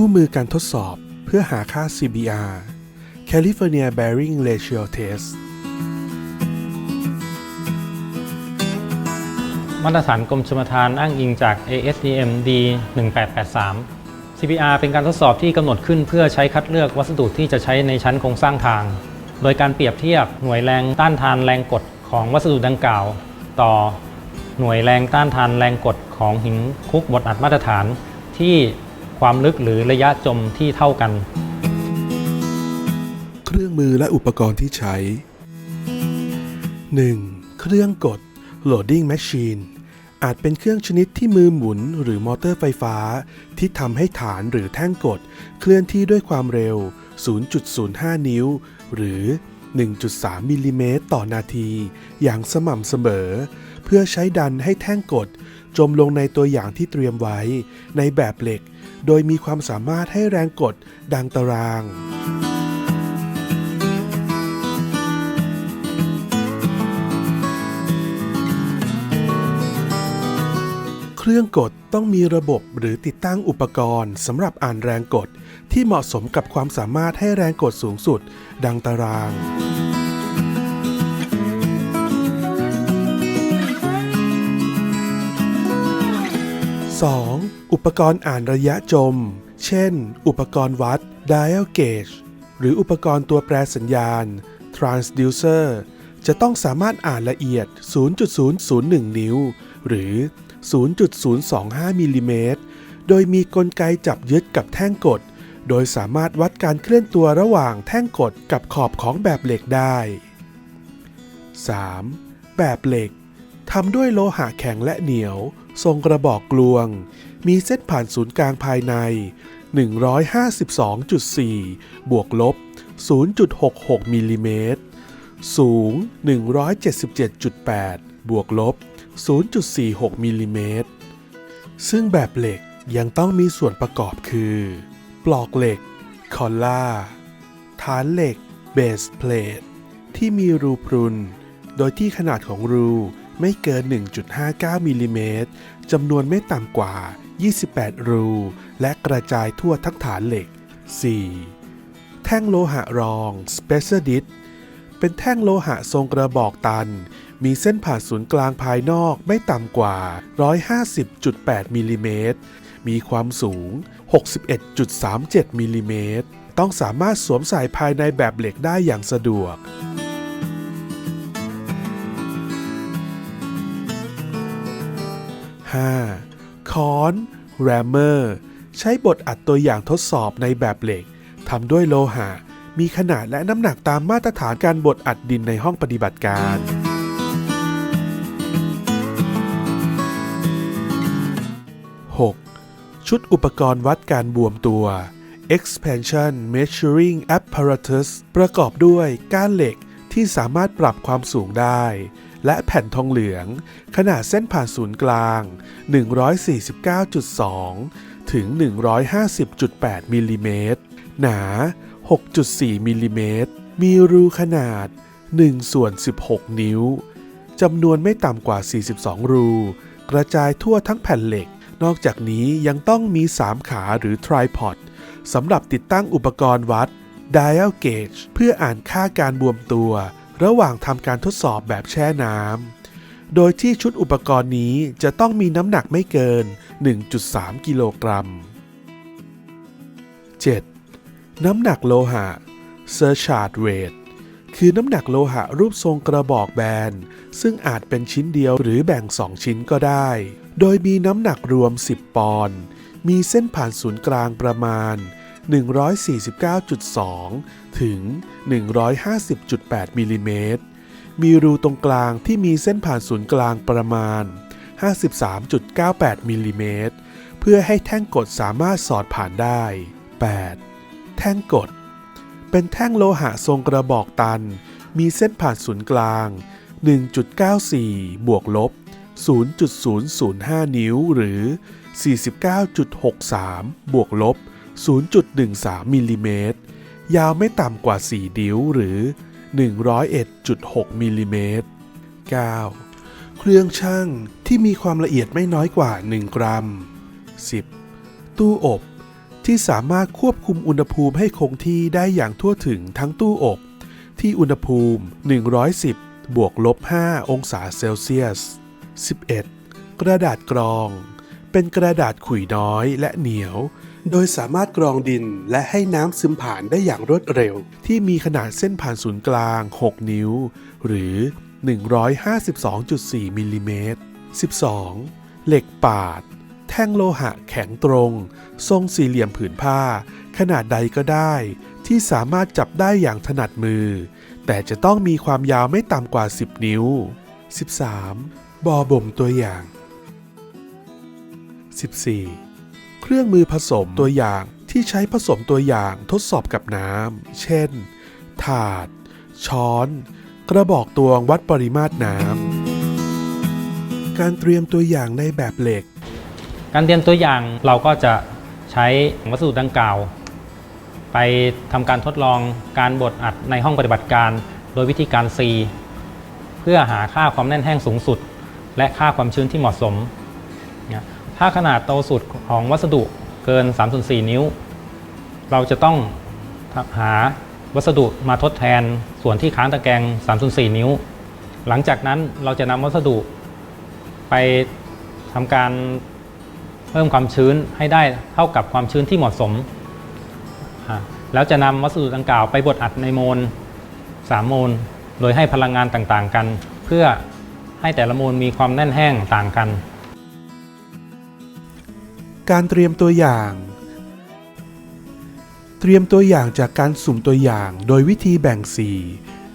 คู่มือการทดสอบเพื่อหาค่า CBR California Bearing Ratio Test มาตรฐานกรมชลประทานอ้างอิงจาก ASTM D 1883 CPR เป็นการทดสอบที่กำหนดขึ้นเพื่อใช้คัดเลือกวัสดุที่จะใช้ในชั้นโครงสร้างทาง โดยการเปรียบเทียบหน่วยแรงต้านทานแรงกดของวัสดุดังกล่าว ต่อหน่วยแรงต้านทานแรงกดของหินคุกบดอัดมาตรฐานที่ ความลึกหรือระยะจมที่เท่ากัน เครื่องมือและอุปกรณ์ที่ใช้ 1. เครื่องกด loading machine อาจเป็นเครื่องชนิดที่มือหมุนหรือมอเตอร์ไฟฟ้า ที่ทำให้ฐานหรือแท่งกด เคลื่อนที่ด้วยความเร็ว 0.05 นิ้ว หรือ 1.3 มิลลิเมตรต่อนาที อย่างสม่ำเสมอ เพื่อใช้ดันให้แท่งกด จมลงในตัวอย่างที่เตรียมไว้ ในแบบเหล็ก โดยมีความสามารถให้แรงกดดังตาราง เครื่องกดต้องมีระบบหรือติดตั้งอุปกรณ์สำหรับอ่านแรงกด ที่เหมาะสมกับความสามารถให้แรงกดสูงสุด ดังตาราง 2. อุปกรณ์อ่านระยะจม เช่น อุปกรณ์วัด dial gauge หรืออุปกรณ์ตัวแปรสัญญาณ transducer จะต้องสามารถอ่านละเอียด 0.001 นิ้ว หรือ 0.025 มิลลิเมตร โดยมีกลไกจับยึดกับแท่งกด โดยสามารถวัดการเคลื่อนตัวระหว่างแท่งกดกับขอบของแบบเหล็กได้ 3. แบบเหล็กทำด้วยโลหะแข็งและเหนียว ทรงกระบอกกลวง มีเส้นผ่านศูนย์กลางภายใน 152.4 บวกลบ 0.66มิลลิเมตร สูง 177.8 บวกลบ 0.46มิลลิเมตร ซึ่งแบบเหล็กยังต้องมีส่วนประกอบคือ ปลอกเหล็ก คอลล่า ฐานเหล็ก เบสเพลทที่มีรูพรุน โดยที่ขนาดของรู ไม่เกิน 1.59มิลลิเมตรจำนวนไม่ต่ำกว่า 28 รู และกระจายทั่วทั้งฐานเหล็ก 4. แท่งโลหะรอง Special d i s เป็นแท่งโลหะทรงกระบอกตัน มีเส้นผ่าศูนย์กลางภายนอกไม่ต่ำกว่า 150.8มิลลิเมตรมีความสูง 61.37มิลลิเมตรต้องสามารถสวมใส่ภายในแบบเหล็กได้อย่างสะดวก 5. ค้อน แรมเมอร์ ใช้บทอัดตัวอย่างทดสอบในแบบเหล็กทำด้วยโลหะ มีขนาดและน้ำหนักตามมาตรฐานการบดอัดดินในห้องปฏิบัติการ 6. ชุดอุปกรณ์วัดการบวมตัว expansion measuring apparatus ประกอบด้วยก้านเหล็กที่สามารถปรับความสูงได้ และแผ่นทองเหลือง ขนาดเส้นผ่านศูนย์กลาง 149.2 ถึง 150.8 มิลลิเมตร หนา 6.4 มิลลิเมตร มีรูขนาด1ส่วน16 นิ้ว จำนวนไม่ต่ำกว่า 42 รู กระจายทั่วทั้งแผ่นเหล็ก นอกจากนี้ยังต้องมี 3 ขาหรือ tripod สำหรับติดตั้งอุปกรณ์วัด dial gauge เพื่ออ่านค่าการบวมตัว ระหว่างทำการทดสอบแบบแช่น้ำ โดยที่ชุดอุปกรณ์นี้จะต้องมีน้ำหนักไม่เกิน 1.3 กิโลกรัม 7. น้ำหนักโลหะ Surcharge Weight คือน้ำหนักโลหะรูปทรงกระบอกแบน ซึ่งอาจเป็นชิ้นเดียวหรือแบ่ง 2 ชิ้นก็ได้ โดยมีน้ำหนักรวม 10 ปอนด์ มีเส้นผ่านศูนย์กลางประมาณ 149.2 ถึง 150.8มิลลิเมตร มีรูตรงกลางที่มีเส้นผ่านศูนย์กลางประมาณ 53.98มิลลิเมตร เพื่อให้แท่งกดสามารถสอดผ่านได้ 8. แท่งกด เป็นแท่งโลหะทรงกระบอกตัน มีเส้นผ่านศูนย์กลาง 1.94 บวกลบ 0.005 นิ้วหรือ 49.63 บวกลบ 0.13มิลลิเมตร ยาวไม่ต่ำกว่า 4 นิ้วหรือ 101.6มิลลิเมตร 9. เครื่องช่างที่มีความละเอียดไม่น้อยกว่า 1 กรัม 10. ตู้อบ ที่สามารถควบคุมอุณหภูมิให้คงที่ได้อย่างทั่วถึงทั้งตู้อบ ที่อุณหภูมิ 110 บวกลบ 5 องศาเซลเซียส 11. กระดาษกรอง เป็นกระดาษขุยน้อยและเหนียว โดยสามารถกรองดินและให้น้ำซึมผ่านได้อย่างรวดเร็ว ที่มีขนาดเส้นผ่านศูนย์กลาง 6 นิ้ว หรือ 152.4มิลลิเมตร 12. เหล็กปาด แท่งโลหะแข็งตรง ทรงสี่เหลี่ยมผืนผ้า ขนาดใดก็ได้ ที่สามารถจับได้อย่างถนัดมือ แต่จะต้องมีความยาวไม่ต่ำกว่า 10 นิ้ว 13. บอบ่มตัวอย่าง 14. เครื่องมือผสมตัวอย่างที่ใช้ผสมตัวอย่างทดสอบกับน้ำ เช่น ถาด ช้อน กระบอกตวงวัดปริมาตรน้ำ การเตรียมตัวอย่างในแบบเหล็ก การเตรียมตัวอย่างเราก็จะใช้วัสดุดังกล่าว ไปทำการทดลองการบดอัดในห้องปฏิบัติการ โดยวิธีการ C เพื่อหาค่าความแน่นแห้งสูงสุด และค่าความชื้นที่เหมาะสม ถ้าขนาดโตสุดของวัสดุเกิน 3-4 นิ้ว เราจะต้องหาวัสดุมาทดแทนส่วนที่ค้างตะแกรง3-4 นิ้ว หลังจากนั้นเราจะนำวัสดุไปทำการเพิ่มความชื้นให้ได้เท่ากับความชื้นที่เหมาะสม แล้วจะนำวัสดุดังกล่าวไปบดอัดในโมล3โมล โดยให้พลังงานต่างๆกัน เพื่อให้แต่ละโมลมีความแน่นแห้งต่างกัน การเตรียมตัวอย่าง เตรียมตัวอย่างจากการสุ่มตัวอย่างโดยวิธีแบ่งสี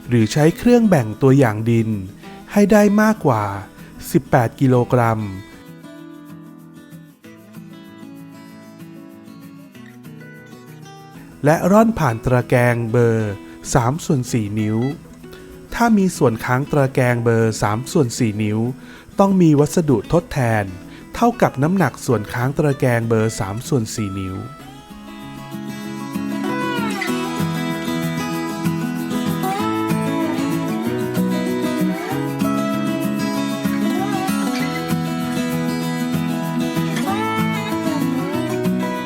หรือใช้เครื่องแบ่งตัวอย่างดิน ให้ได้มากกว่า 18 กิโลกรัมและร่อนผ่านตะแกรงเบอร์3ส่วน4นิ้ว ถ้ามีส่วนค้างตะแกรงเบอร์3ส่วน4นิ้ว ต้องมีวัสดุทดแทน เท่ากับน้ำหนักส่วนค้างตะแกรงเบอร์ 3 ส่วน 4 นิ้ว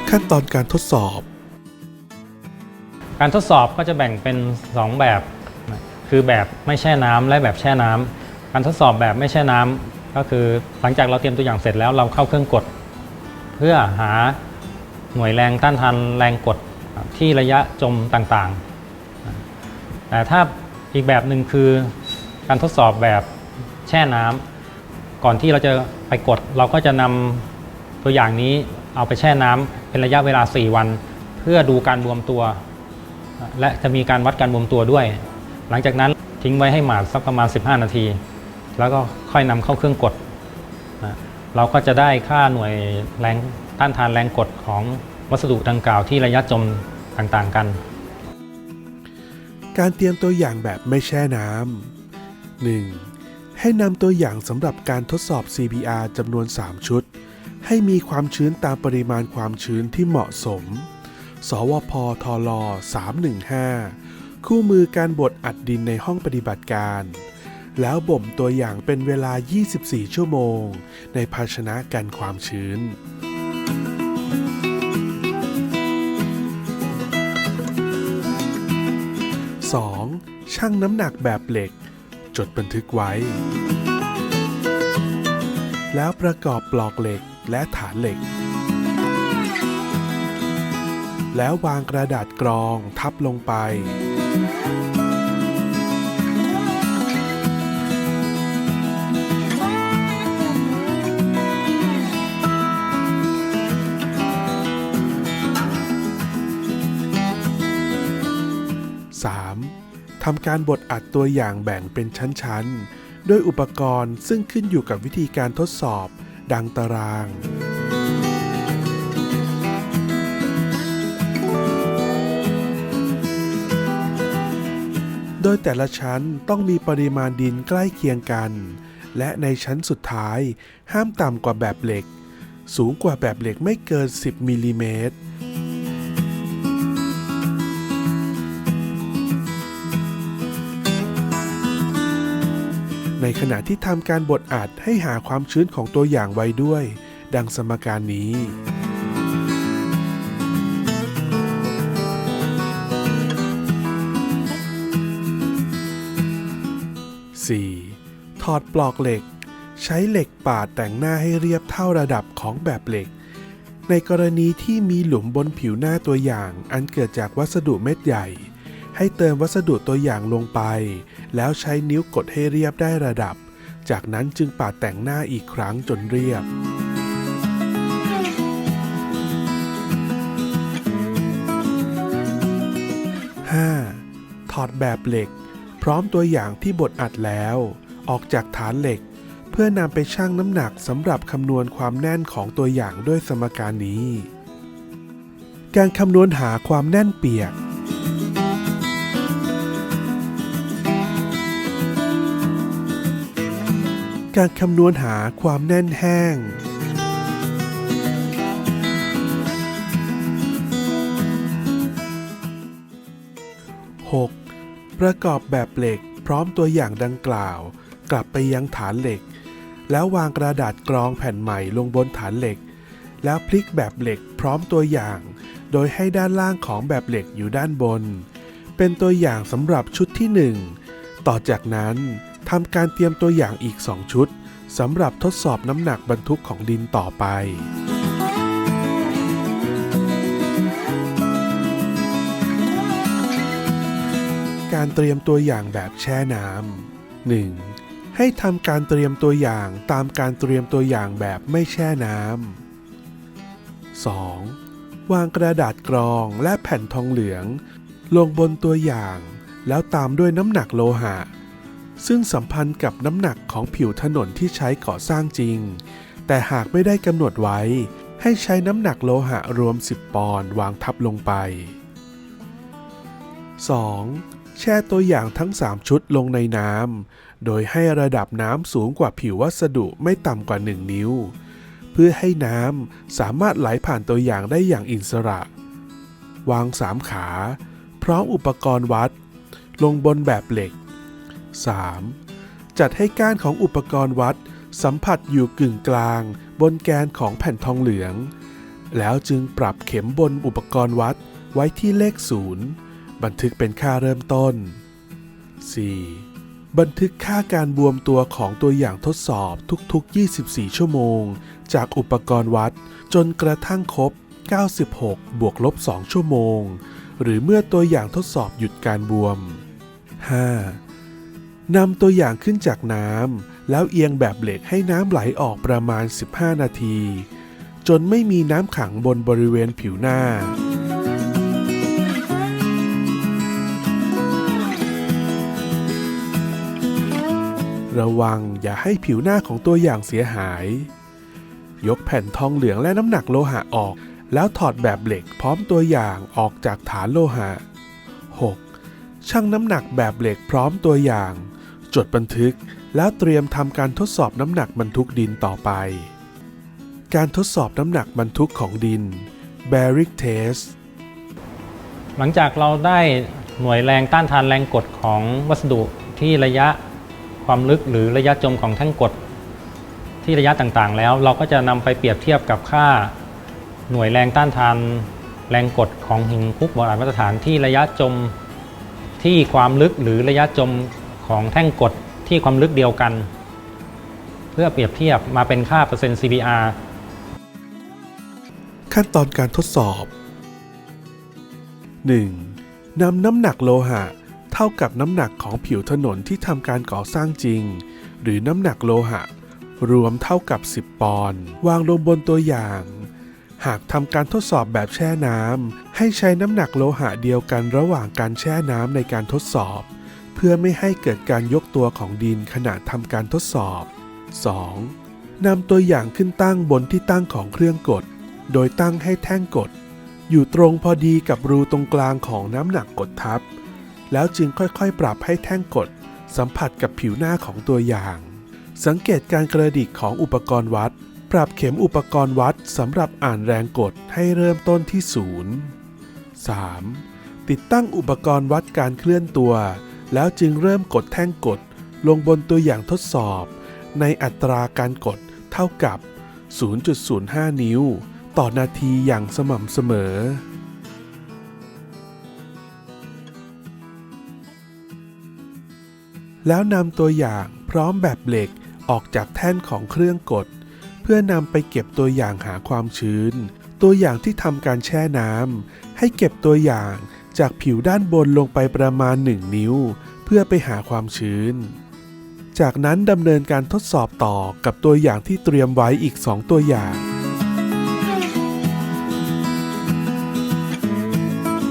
ขั้นตอนการทดสอบ การทดสอบก็จะแบ่งเป็น 2 แบบ คือแบบไม่แช่น้ำและแบบแช่น้ำการทดสอบแบบไม่แช่น้ำ ก็คือหลังจากเราเตรียมตัวอย่างเสร็จแล้วเราเข้าเครื่องกด เพื่อหาหน่วยแรงต้านทานแรงกดที่ระยะจมต่างๆ แต่ถ้าอีกแบบหนึ่งคือการทดสอบแบบแช่น้ำก่อนที่เราจะไปกด เราก็จะนำตัวอย่างนี้เอาไปแช่น้ำเป็นระยะเวลา 4 วัน เพื่อดูการบวมตัว และจะมีการวัดการบวมตัวด้วย หลังจากนั้นทิ้งไว้ให้หมาดสักประมาณ 15 นาที แล้วก็ค่อยนำเข้าเครื่องกดนะเราก็จะได้ค่าหน่วยแรงต้านทานแรงกดของวัสดุดังกล่าวที่ระยะจมต่างๆกัน การเตรียมตัวอย่างแบบไม่แช่น้ำ 1. ให้นำตัวอย่างสำหรับการทดสอบ CPR จำนวน 3 ชุด ให้มีความชื้นตามปริมาณความชื้นที่เหมาะสม สวพทล315 คู่มือการบดอัดดินในห้องปฏิบัติการ แล้วบ่มตัวอย่างเป็นเวลา 24 ชั่วโมง ในภาชนะกันความชื้น 2. ชั่งน้ำหนักแบบเหล็ก จดบันทึกไว้ แล้วประกอบปลอกเหล็กและฐานเหล็ก แล้ววางกระดาษกรองทับลงไป ทำการบดอัดตัวอย่างแบ่งเป็นชั้นๆ ด้วยอุปกรณ์ซึ่งขึ้นอยู่กับวิธีการทดสอบ ดังตาราง โดยแต่ละชั้นต้องมีปริมาณดินใกล้เคียงกัน และในชั้นสุดท้าย ห้ามต่ำกว่าแบบเหล็ก สูงกว่าแบบเหล็กไม่เกิน 10มิลลิเมตร ในขณะที่ทำการบดอัดให้หาความชื้นของตัวอย่างไว้ด้วย ดังสมการนี้สี่ถอดปลอกเหล็ก ใช้เหล็กปาดแต่งหน้าให้เรียบเท่าระดับของแบบเหล็ก ในกรณีที่มีหลุมบนผิวหน้าตัวอย่าง อันเกิดจากวัสดุเม็ดใหญ่ ให้เติมวัสดุตัวอย่างลงไป แล้วใช้นิ้วกดให้เรียบได้ระดับ จากนั้นจึงปาดแต่งหน้าอีกครั้งจนเรียบ 5. ถอดแบบเหล็ก พร้อมตัวอย่างที่บดอัดแล้ว ออกจากฐานเหล็ก เพื่อนำไปชั่งน้ำหนักสำหรับคำนวณความแน่นของตัวอย่างด้วยสมการนี้ การคำนวณหาความแน่นเปียก การคำนวณหาความแน่นแห้ง 6. ประกอบแบบเหล็กพร้อมตัวอย่างดังกล่าว กลับไปยังฐานเหล็ก แล้ววางกระดาษกรองแผ่นใหม่ลงบนฐานเหล็ก แล้วพลิกแบบเหล็กพร้อมตัวอย่าง โดยให้ด้านล่างของแบบเหล็กอยู่ด้านบน เป็นตัวอย่างสำหรับชุดที่ 1 ต่อจากนั้นำการเตรียมตัวอย่างอีก 2 ชุดสำหรับทดสอบน้ำหนักบรรทุกของดินต่อไป การเตรียมตัวอย่างแบบแช่น้ำ 1. ให้ทำการเตรียมตัวอย่างตามการเตรียมตัวอย่างแบบไม่แช่น้ำ 2. วางกระดาษกรองและแผ่นทองเหลือง ลงบนตัวอย่าง แล้วตามด้วยน้ำหนักโลหะ ซึ่งสัมพันธ์กับน้ำหนักของผิวถนนที่ใช้ก่อสร้างจริง แต่หากไม่ได้กำหนดไว้ ให้ใช้น้ำหนักโลหะรวม 10 ปอนด์วางทับลงไป 2. แช่ตัวอย่างทั้ง 3 ชุดลงในน้ำ โดยให้ระดับน้ำสูงกว่าผิววัสดุไม่ต่ำกว่า 1 นิ้ว เพื่อให้น้ำสามารถไหลผ่านตัวอย่างได้อย่างอิสระ วาง 3 ขา พร้อมอุปกรณ์วัด ลงบนแบบเหล็ก 3. จัดให้ก้านของอุปกรณ์วัด สัมผัสอยู่กึ่งกลาง บนแกนของแผ่นทองเหลือง แล้วจึงปรับเข็มบนอุปกรณ์วัดไว้ที่เลขศูนย์บันทึกเป็นค่าเริ่มต้น 4. บันทึกค่าการบวมตัวของตัวอย่างทดสอบทุกๆ 24 ชั่วโมง จากอุปกรณ์วัดจนกระทั่งครบ 96 บวกลบ 2 ชั่วโมง หรือเมื่อตัวอย่างทดสอบหยุดการบวม 5. นำตัวอย่างขึ้นจากน้ำแล้วเอียงแบบเหล็กให้น้ำไหลออกประมาณ 15 นาที จนไม่มีน้ำขังบนบริเวณผิวหน้า ระวังอย่าให้ผิวหน้าของตัวอย่างเสียหาย ยกแผ่นทองเหลืองและน้ำหนักโลหะออก แล้วถอดแบบเหล็กพร้อมตัวอย่างออกจากฐานโลหะ 6. ชั่งน้ำหนักแบบเหล็กพร้อมตัวอย่าง จดบันทึกแล้วเตรียมทำการทดสอบน้ำหนักบรรทุกดินต่อไป การทดสอบน้ำหนักบรรทุกของดิน Bearing Test หลังจากเราได้หน่วยแรงต้านทานแรงกดของวัสดุที่ระยะความลึกหรือระยะจมของแท่งกด ที่ระยะต่างๆ แล้วเราก็จะนำไปเปรียบเทียบกับค่าหน่วยแรงต้านทานแรงกดของหินคุกโบราณมาตรฐานที่ระยะจมที่ความลึกหรือระยะจม ของแท่งกดที่ความลึกเดียวกัน เพื่อเปรียบเทียบมาเป็นค่าเปอร์เซ็นต์ CBR ขั้นตอนการทดสอบ 1. นำน้ำหนักโลหะ เท่ากับน้ำหนักของผิวถนนที่ทำการก่อสร้างจริง หรือน้ำหนักโลหะ รวมเท่ากับ 10 ปอนด์วางลงบนตัวอย่าง หากทำการทดสอบแบบแช่น้ำให้ใช้น้ำหนักโลหะเดียวกันระหว่างการแช่น้ำในการทดสอบ เพื่อไม่ให้เกิดการยกตัวของดินขณะทำการทดสอบ 2. นำตัวอย่างขึ้นตั้งบนที่ตั้งของเครื่องกด โดยตั้งให้แท่งกด อยู่ตรงพอดีกับรูตรงกลางของน้ำหนักกดทับ แล้วจึงค่อยๆ ปรับให้แท่งกด สัมผัสกับผิวหน้าของตัวอย่าง สังเกตการกระดิกของอุปกรณ์วัด ปรับเข็มอุปกรณ์วัดสำหรับอ่านแรงกดให้เริ่มต้นที่ศูนย์ 3. ติดตั้งอุปกรณ์วัดการเคลื่อนตัว แล้วจึงเริ่มกดแท่งกดลงบนตัวอย่างทดสอบ ในอัตราการกดเท่ากับ 0.05 นิ้ว ต่อนาทีอย่างสม่ำเสมอ แล้วนำตัวอย่างพร้อมแบบเหล็กออกจากแท่นของเครื่องกด เพื่อนำไปเก็บตัวอย่างหาความชื้น ตัวอย่างที่ทำการแช่น้ำให้เก็บตัวอย่าง จากผิวด้านบนลงไปประมาณ 1 นิ้ว เพื่อไปหาความชื้น จากนั้นดำเนินการทดสอบต่อกับตัวอย่างที่เตรียมไว้อีก 2 ตัวอย่าง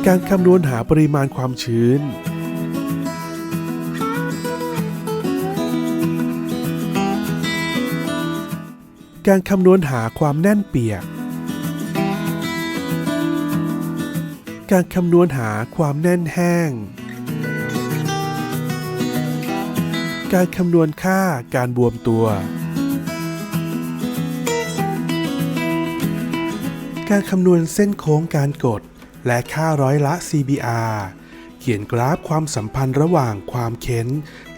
การคำนวณหาปริมาณความชื้นการคำนวณหาความแน่นเปียก การคำนวณหาความแน่นแห้ง การคำนวณค่าการบวมตัว การคำนวณเส้นโค้งการกด และค่าร้อยละ CBR เขียนกราฟความสัมพันธ์ระหว่างความเค้น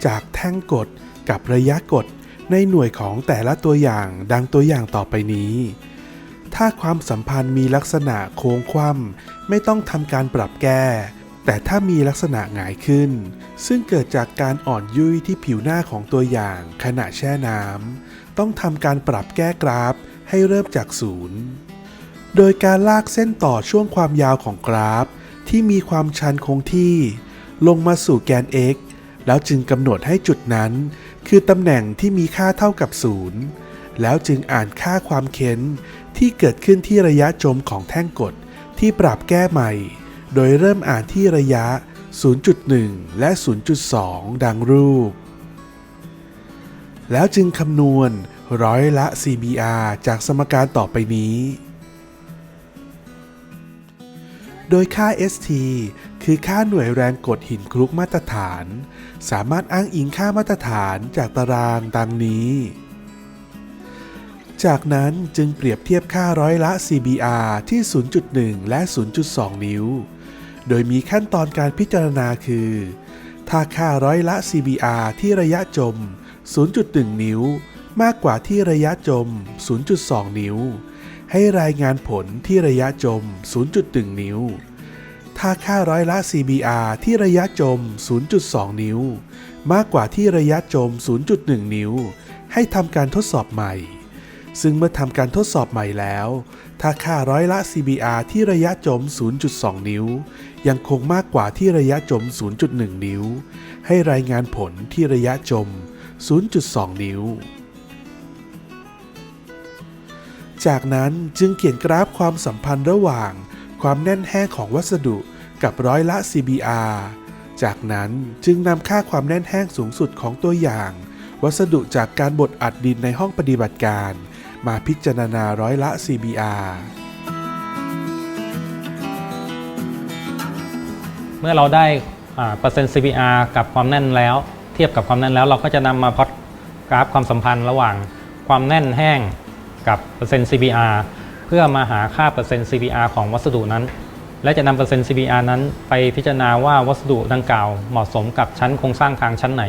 จากแท่งกดกับระยะกดในหน่วยของแต่ละตัวอย่างดังตัวอย่างต่อไปนี้ ถ้าความสัมพันธ์มีลักษณะโค้งคว่ำไม่ต้องทำการปรับแก้ แต่ถ้ามีลักษณะหงายขึ้น ซึ่งเกิดจากการอ่อนยุ่ยที่ผิวหน้าของตัวอย่างขณะแช่น้ำต้องทำการปรับแก้กราฟให้เริ่มจากศูนย์โดยการลากเส้นต่อช่วงความยาวของกราฟ ที่มีความชันคงที่ ลงมาสู่แกน x แล้วจึงกำหนดให้จุดนั้น คือตำแหน่งที่มีค่าเท่ากับศูนย์แล้วจึงอ่านค่าความเค้น ที่เกิดขึ้นที่ระยะจมของแท่งกดที่ปรับแก้ใหม่ โดยเริ่มอ่านที่ระยะ 0.1 และ 0.2 ดังรูป แล้วจึงคำนวณร้อยละ CBR จากสมการต่อไปนี้ โดยค่า ST คือค่าหน่วยแรงกดหินคลุกมาตรฐาน สามารถอ้างอิงค่ามาตรฐานจากตารางดังนี้ จากนั้นจึงเปรียบเทียบค่าร้อยละ CBR ที่ 0.1 และ 0.2 นิ้ว โดยมีขั้นตอนการพิจารณาคือ ถ้าค่าร้อยละ CBR ที่ระยะจม 0.1 นิ้ว มากกว่าที่ระยะจม 0.2 นิ้ว ให้รายงานผลที่ระยะจม 0.1 นิ้ว ถ้าค่าร้อยละ CBR ที่ระยะจม 0.2 นิ้ว มากกว่าที่ระยะจม 0.1 นิ้ว ให้ทำการทดสอบใหม่ ซึ่งเมื่อทำการทดสอบใหม่แล้ว ถ้าค่าร้อยละ CBR ที่ระยะจม 0.2 นิ้ว ยังคงมากกว่าที่ระยะจม 0.1 นิ้ว ให้รายงานผลที่ระยะจม 0.2 นิ้ว จากนั้นจึงเขียนกราฟความสัมพันธ์ระหว่าง ความแน่นแห้งของวัสดุกับร้อยละ CBR จากนั้นจึงนำค่าความแน่นแห้งสูงสุดของตัวอย่าง วัสดุจากการบดอัดดินในห้องปฏิบัติการ มาพิจารณาร้อยละ CBR เมื่อเราได้เปอร์เซ็นต์ CBR กับความแน่นแล้ว เทียบกับความแน่นแล้วเราก็จะนำมาพอตกราฟความสัมพันธ์ระหว่างความแน่นแห้งกับเปอร์เซ็นต์ CBR เพื่อมาหาค่าเปอร์เซ็นต์ CBR ของวัสดุนั้น และจะนำเปอร์เซ็นต์ CBR นั้นไปพิจารณาว่าวัสดุดังกล่าวเหมาะสมกับชั้นโครงสร้างทางชั้นไหน